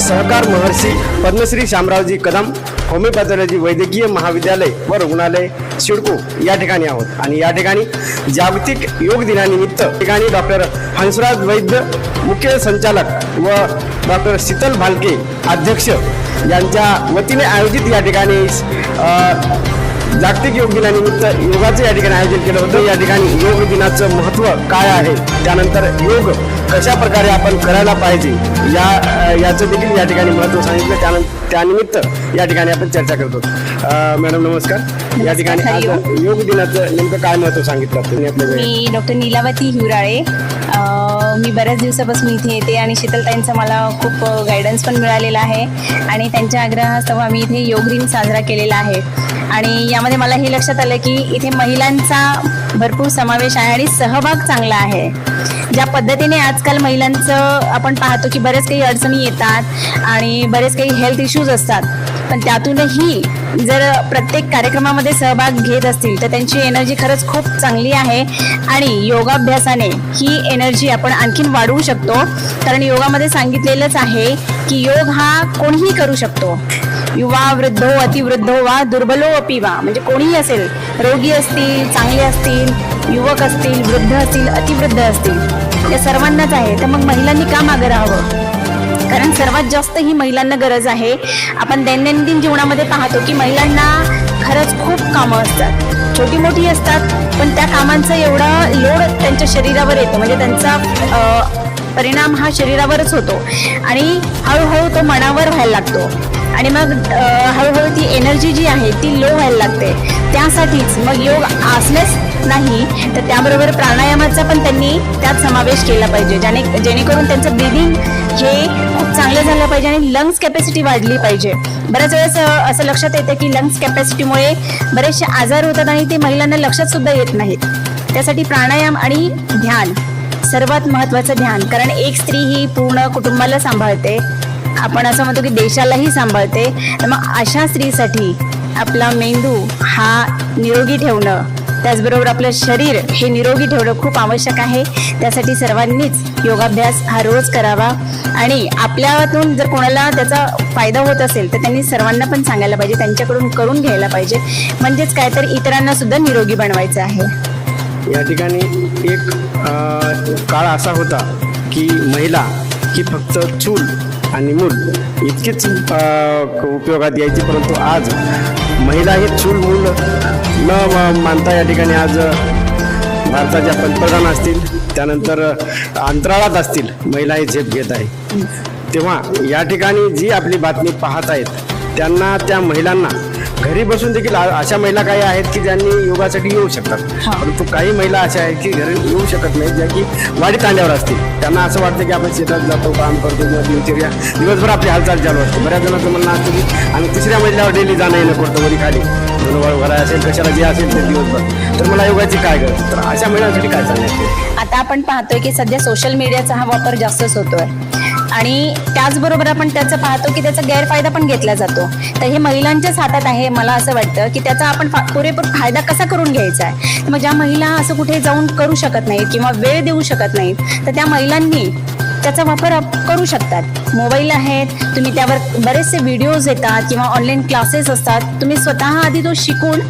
सहकार महर्षी पद्मश्री शामरावजी कदम होमिओपॅथॉलॉजी वैद्यकीय महाविद्यालय व रुग्णालय शिडको या ठिकाणी आहोत. आणि या ठिकाणी जागतिक योग दिनानिमित्त ठिकाणी डॉक्टर हंसराज वैद्य मुख्य संचालक व डॉक्टर शीतल भालके अध्यक्ष यांच्या वतीने आयोजित या ठिकाणी जागतिक योग दिनानिमित्त योगाचं या ठिकाणी आयोजन केलं होतं. या ठिकाणी योग दिनाचं महत्त्व काय आहे? त्यानंतर योग कशा प्रकारे आपण करायला पाहिजे? या याचं देखील या ठिकाणी महत्त्व सांगितलं. त्यानंतर त्यानिमित्त या ठिकाणी आपण चर्चा करतो मॅडम नमस्कार. या ठिकाणी आज योग दिनाचं नेमकं काय महत्त्व सांगितलं? तुम्ही आपल्या? मी डॉक्टर नीलावती हिवराळे. मी बऱ्याच दिवसापासून इथे येते आणि शीतलताईंचा मला खूप गायडन्स पण मिळालेला आहे. आणि त्यांच्या आग्रहास्तव आम्ही इथे योग दिन साजरा केलेला आहे. आणि यामध्ये मला हे लक्षात आलं की इथे महिलांचा भरपूर समावेश आहे आणि सहभाग चांगला आहे. ज्या पद्धतीने आजकाल महिलांचं आपण पाहतो की बरेच काही अडचणी येतात आणि बरेच काही हेल्थ इश्यूज असतात. पण त्यातूनही जर प्रत्येक कार्यक्रमामध्ये सहभाग घेत असतील तर त्यांची एनर्जी खरंच खूप चांगली आहे. आणि योगाभ्यासाने ही एनर्जी आपण आणखीन वाढवू शकतो. कारण योगामध्ये सांगितलेलंच आहे की योग हा कोणीही करू शकतो. युवा वृद्धो अतिवृद्धो वा दुर्बलो अपि वा म्हणजे कोणीही असेल रोगी असतील चांगले असतील युवक असतील वृद्ध असतील अतिवृद्ध असतील या सर्वांनाच आहे. तर मग महिलांनी का मागं राहावं? कारण सर्वात जास्त ही महिलांना गरज आहे. आपण दैनंदिन जीवनामध्ये पाहतो की महिलांना खरंच खूप कामं असतात. छोटी मोठी असतात पण त्या कामांचं एवढा लोड त्यांच्या शरीरावर येतो. म्हणजे त्यांचा परिणाम हा शरीरावरच होतो. आणि हळूहळू तो मनावर व्हायला लागतो. आणि मग हळूहळू ती एनर्जी जी आहे ती लो व्हायला लागते. त्यासाठीच मग योग आसनच नाही तर त्याबरोबर प्राणायामाचा पण त्यांनी त्यात समावेश केला पाहिजे. ज्याने जेणेकरून त्यांचं ब्रिदिंग हे खूप चांगलं झालं पाहिजे आणि लंग्स कॅपॅसिटी वाढली पाहिजे. बऱ्याच वेळेस असं लक्षात येतं की लंग्स कॅपॅसिटीमुळे बरेचसे आजार होतात आणि ते महिलांना लक्षात सुद्धा येत नाहीत. त्यासाठी प्राणायाम आणि ध्यान सर्वात महत्त्वाचं ध्यान. कारण एक स्त्री ही पूर्ण कुटुंबाला सांभाळते. आपण असं म्हणतो की देशालाही सांभाळते. तर मग अशा स्त्रीसाठी आपला मेंदू हा निरोगी ठेवणं त्याचबरोबर आपलं शरीर हे निरोगी ठेवणं खूप आवश्यक आहे. त्यासाठी सर्वांनीच योगाभ्यास हा रोज करावा. आणि आपल्यातून जर कोणाला त्याचा फायदा होत असेल तर त्यांनी सर्वांना पण सांगायला पाहिजे त्यांच्याकडून करून घ्यायला पाहिजे. म्हणजेच काय तर इतरांना सुद्धा निरोगी बनवायचं आहे. या ठिकाणी एक काळ असा होता की महिला ही फक्त चूल आणि मूल इतकीच उपयोगात यायची परंतु आज महिला ही चूल मूल न मानता या ठिकाणी आज भारताच्या पंतप्रधान असतील त्यानंतर अंतराळात असतील महिला हे झेप घेत आहे. तेव्हा या ठिकाणी जी आपली बातमी पाहत आहेत त्यांना त्या महिलांना घरी बसून देखील अशा महिला काही आहेत की ज्यांनी योगासाठी येऊ शकतात. परंतु काही महिला अशा आहेत की घरी येऊ शकत नाहीत ज्या की वाडी तांड्यावर असतील. त्यांना असं वाटतं की आपण शेतात जातो काम करतो किंवा दिनचर्या दिवसभर आपली हालचाल चालू असते. बऱ्याच जणांचं म्हणणं असतं की आम्ही तिसऱ्या महिन्यावर डेली जाणं येणं करतो वरी खाली घरा असेल कशाला जे असेल ते दिवसभर. तर मला योगाची काय गरज? तर अशा महिलांसाठी काय सांगायचं आता आपण पाहतोय की सध्या सोशल मीडियाचा हा वापर जास्तच होतोय. आणि त्याचबरोबर आपण त्याचं पाहतो की त्याचा गैरफायदा पण घेतला जातो. तर हे महिलांच्याच हातात आहे मला असं वाटतं की त्याचा आपण पुरेपूर फायदा कसा करून घ्यायचा आहे? मग ज्या महिला असं कुठे जाऊन करू शकत नाहीत किंवा वेळ देऊ शकत नाहीत तर त्या महिलांनी त्याचा वापर आप- करू शकतात. मोबाईल आहेत तुम्ही त्यावर बरेचसे व्हिडिओज येतात किंवा ऑनलाईन क्लासेस असतात तुम्ही स्वतः आधी तो शिकून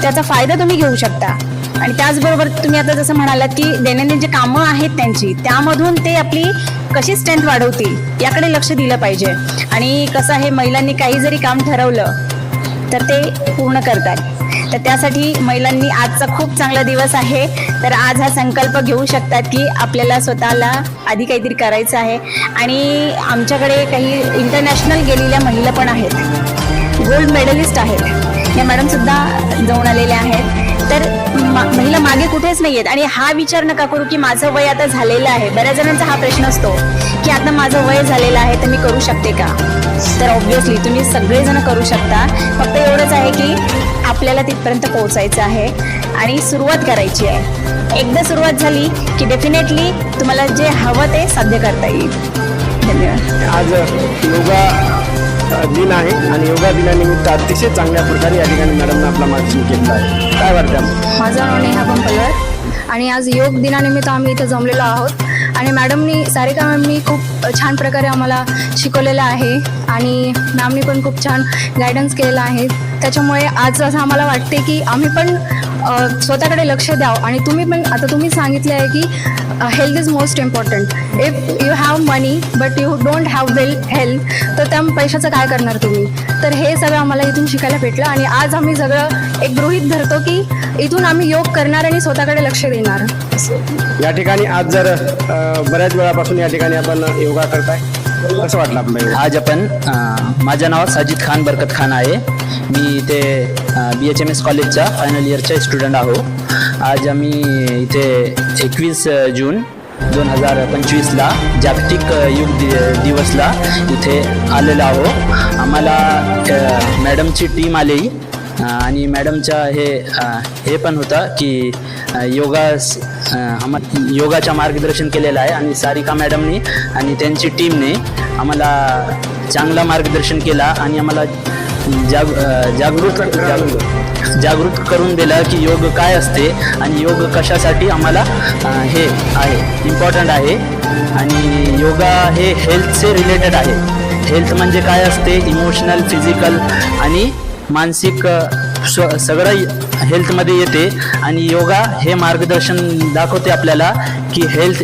त्याचा फायदा तुम्ही घेऊ शकता. आणि त्याचबरोबर तुम्ही आता जसं म्हणालात की दैनंदिन जे कामं आहेत त्यांची त्यामधून ते आपली कशी स्ट्रेंथ वाढवतील याकडे लक्ष दिलं पाहिजे. आणि कसं आहे महिलांनी काही जरी काम ठरवलं तर ते पूर्ण करतात. तर त्यासाठी महिलांनी आजचा खूप चांगला दिवस आहे. तर आज हा संकल्प घेऊ शकतात की आपल्याला स्वतःला आधी काहीतरी करायचं आहे. आणि आमच्याकडे काही इंटरनॅशनल गेलेल्या महिला पण आहेत. गोल्ड मेडलिस्ट आहेत. या मॅडमसुद्धा जाऊन आलेल्या आहेत. तर मा- महिला मागे कुठेच नाही आहेत आणि हा विचार नका करू की माझं वय आता झालेलं आहे. बऱ्याच जणांचा हा प्रश्न असतो की आता माझं वय झालेलं आहे तर मी करू शकते का? तर ऑब्व्हियसली तुम्ही सगळेजण करू शकता. फक्त एवढंच आहे की आपल्याला तिथपर्यंत पोहोचायचं आहे आणि सुरुवात करायची आहे. एकदा सुरुवात झाली की डेफिनेटली तुम्हाला जे हवं ते साध्य करता येईल. धन्यवाद. आज योगा दिन आहे आणि योगा दिनानिमित्त अतिशय चांगल्या प्रकारे या ठिकाणी मॅडमनं आपला मार्गदर्शन केलेलं आहे. काय वाटतं माझं नाव नेहा पंपलवर आणि आज योग दिनानिमित्त आम्ही इथं जमलेलो आहोत. आणि मॅडमनी सारिका मॅमनी खूप छान प्रकारे आम्हाला शिकवलेलं आहे. आणि मॅमनी पण खूप छान गायडन्स केलेला आहे. त्याच्यामुळे आज असं आम्हाला वाटते की आम्ही पण स्वतःकडे लक्ष द्यावं. आणि तुम्ही पण आता तुम्ही सांगितले आहे की health is most important if you have money but you don't have well health तर त्या पैशाचं काय करणार तुम्ही? तर हे सगळं आम्हाला इथून शिकायला भेटलं आणि आज आम्ही सगळं एक गृहीत धरतो की इथून आम्ही योग करणार आणि स्वतःकडे लक्ष देणार. या ठिकाणी आज जर बऱ्याच वेळापासून या ठिकाणी आपण योगा करताय कसं वाटलं आज आपण माझं नाव साजिद खान बरकत खान आहे. मी इथे बी एच एम एस कॉलेजचा फायनल इयरचा स्टुडंट आहो आज आम्ही इथे एकवीस जून दोन हजार पंचवीसला जागतिक योग दि दिवसला इथे आलेलो आहो आम्हाला मॅडमची टीम आली आणि मॅडमच्या हे हे पण होतं की योगा स- आम्हा मार्गदर्शन केलेलं आहे आणि सारिका मॅडमनी आणि त्यांची टीमने आम्हाला चांगला मार्गदर्शन केला आणि आम्हाला जाग जागृत जागृत जागृत करून दिलं की योग काय असते आणि योग कशासाठी आम्हाला हे आहे इम्पॉर्टंट आहे. आणि योगा हे हेल्थचे रिलेटेड आहे. हेल्थ म्हणजे काय असते? इमोशनल फिजिकल आणि मानसिक स्व सगळं हेल्थमध्ये येते. आणि योगा हे मार्गदर्शन दाखवते आपल्याला की हेल्थ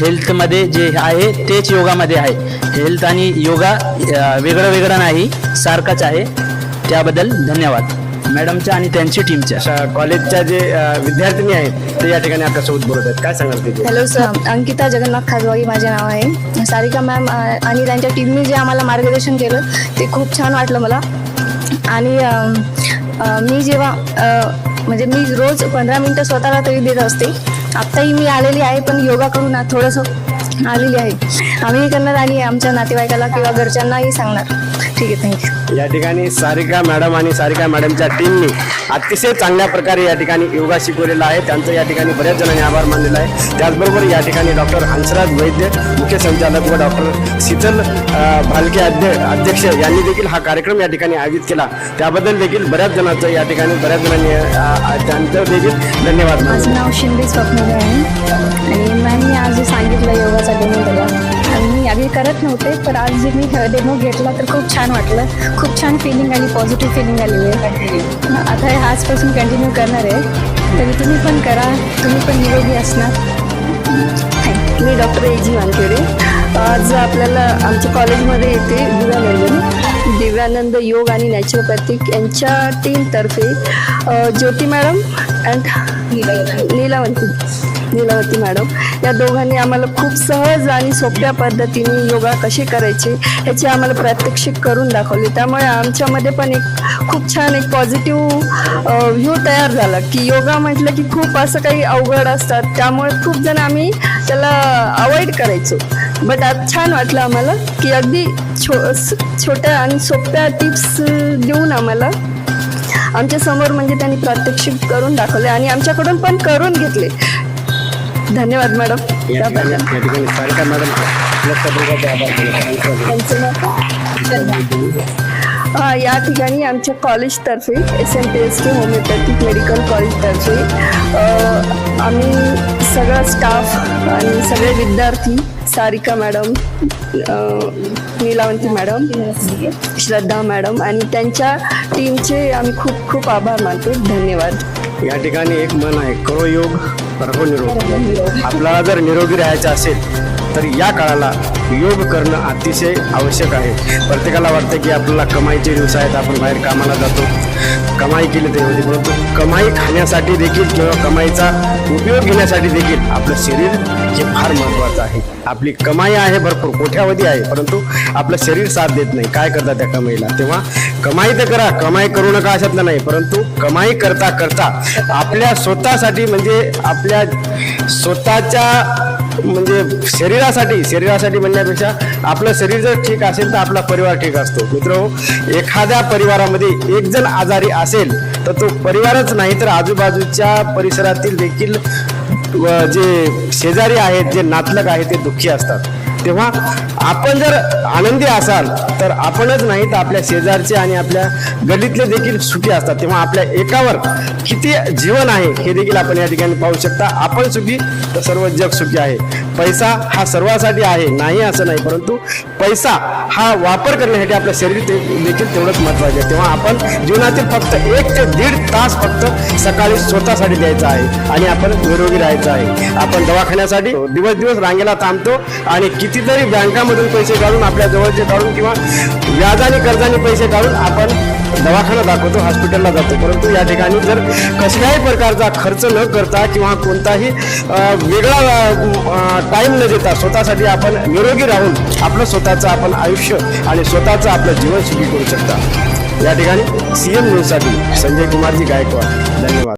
हेल्थमध्ये जे आहे तेच योगामध्ये आहे. हेल्थ आणि योगा वेगळं वेगळं नाही सारखंच आहे. त्याबद्दल धन्यवाद. मॅडमच्या आणि त्यांची टीमच्या कॉलेजच्या जे विद्यार्थिनी आहेत ते या ठिकाणी आपल्यासोबत बोलत आहेत. काय सांगाल तिथे हॅलो सर अंकिता जगन्नाथ खाजवाई माझे नाव आहे. सारिका मॅम आणि त्यांच्या टीमने जे आम्हाला मार्गदर्शन केलं ते खूप छान वाटलं मला. आणि मी जेव्हा म्हणजे मी रोज पंधरा मिनटं स्वतःला तरी देत असते आत्ताही मी आलेली आहे पण योगा करून थोडंसं आलेली आहे. आम्ही करणार आणि आमच्या नातेवाईकाला किंवा घरच्यांनाही सांगणार. ठीक आहे थँक्यू या ठिकाणी सारिका मॅडम आणि सारिका मॅडमच्या टीमने अतिशय चांगल्या प्रकारे या ठिकाणी योगा शिकवलेला आहे. त्यांचं या ठिकाणी बऱ्याच जणांनी आभार मानलेला आहे. त्याचबरोबर या ठिकाणी डॉक्टर हंसराज वैद्य मुख्य संचालक व डॉक्टर शीतल भालके अध्य अध्यक्ष यांनी देखील हा कार्यक्रम या ठिकाणी आयोजित केला. त्याबद्दल देखील बऱ्याच जणांचं या ठिकाणी बऱ्याच जणांनी त्यांचं देखील धन्यवाद. माझं नाव शिंदे स्वप्नील आहे. आणि मॅमनी आज जे सांगितलं मी आधी करत नव्हते पण आज जे मी डेमो घेतला तर खूप छान वाटलं. खूप छान फिलिंग आली पॉझिटिव्ह फिलिंग आलेली आहे. आता हे आजपासून कंटिन्यू करणार आहे. तरी तुम्ही पण करा तुम्ही पण निरोगी असणार. मी डॉक्टर ए जी वानखेडे. आज आपल्याला आमच्या कॉलेजमध्ये येते दिव्यानंदन दिव्यानंद योग आणि नॅचरोपॅथिक यांच्या टीमतर्फे Jyoti madam and Leelavanti Leelavati madam या दोघांनी आम्हाला खूप सहज आणि सोप्या पद्धतीने योगा कसे करायचे ह्याचे आम्हाला प्रात्यक्षिक करून दाखवले. त्यामुळे आमच्यामध्ये पण एक खूप छान एक पॉझिटिव्ह व्ह्यू तयार झाला की योगा म्हटलं की खूप असं काही अवघड असतात. त्यामुळे खूप जण आम्ही त्याला अवॉइड करायचो. बट आज छान वाटलं आम्हाला की अगदी छो छोट्या आणि सोप्या टिप्स देऊन आम्हाला आमच्यासमोर म्हणजे त्यांनी प्रात्यक्षिक करून दाखवले आणि आमच्याकडून पण करून घेतले. धन्यवाद मॅडम. या ठिकाणी? हा, आमच्या कॉलेजतर्फे S M P S K homeopathic medical कॉलेजतर्फे आम्ही सगळा स्टाफ आणि सगळे विद्यार्थी Sarika madam Nilavanti madam Shraddha madam आणि त्यांच्या टीमचे आम्ही खूप खूप आभार मानतो. धन्यवाद. या ठिकाणी एक मन आहे करो योग रहो निरोग. आपल्याला जर निरोगी राहायचं असेल तर या काळाला योग करणं अतिशय आवश्यक आहे. प्रत्येकाला वाटतं की आपल्याला कमाईचे दिवस आहेत आपण बाहेर कामाला जातो. कमाई केली तरी होती परंतु कमाई खाण्यासाठी देखील किंवा कमाईचा उपयोग घेण्यासाठी देखील आपलं शरीर हे फार महत्त्वाचं आहे. आपली कमाई आहे भरपूर कोठ्यावधी आहे परंतु आपलं शरीर साथ देत नाही. काय करतात त्या कमाईला? तेव्हा कमाई तर करा कमाई करू नका अशातलं नाही परंतु कमाई करता करता आपल्या स्वतःसाठी म्हणजे आपल्या स्वतःच्या म्हणजे शरीरासाठी शरीरासाठी म्हणण्यापेक्षा आपलं शरीर जर ठीक असेल तर आपला परिवार ठीक असतो. मित्र एखाद्या परिवारामध्ये एक जण आजारी असेल तर तो परिवारच नाही तर आजूबाजूच्या परिसरातील देखील व जे शेजारी आहेत जे नातलग आहेत ते दुःखी असतात. तेव्हा आपण जर आनंदी असाल तर आपणच नाही तर आपल्या शेजारचे आणि आपल्या गडीतले देखील सुखी असतात. तेव्हा आपल्या एकावर किती जीवन आहे हे देखील आपण या ठिकाणी पाहू शकता. आपण सुखी तर सर्व जग सुखी आहे. पैसा हा सर्वासाठी आहे नाही असं नाही परंतु पैसा हा वापर करण्यासाठी आपलं शरीर ते देखील तेवढंच महत्वाचं आहे. तेव्हा आपण जीवनातील फक्त एक ते दीड तास फक्त सकाळी स्वतःसाठी द्यायचा आहे आणि आपण निरोगी राहायचं आहे. आपण दवाखान्यासाठी दिवस दिवस रांगेला थांबतो आणि कितीतरी बँकामधून पैसे काढून आपल्या जवळचे काढून किंवा व्याजाने कर्जाने पैसे काढून आपण दवाखाना दाखवतो हॉस्पिटलला जातो. परंतु या ठिकाणी जर कसल्याही प्रकारचा खर्च न करता किंवा कोणताही वेगळा टाईम न देता स्वतःसाठी आपण निरोगी राहून आपलं स्वतःचं आपण आयुष्य आणि स्वतःचं आपलं जीवन सुखी करू शकता. या ठिकाणी सी एम न्यूजसाठी संजय कुमारजी गायकवाड. धन्यवाद.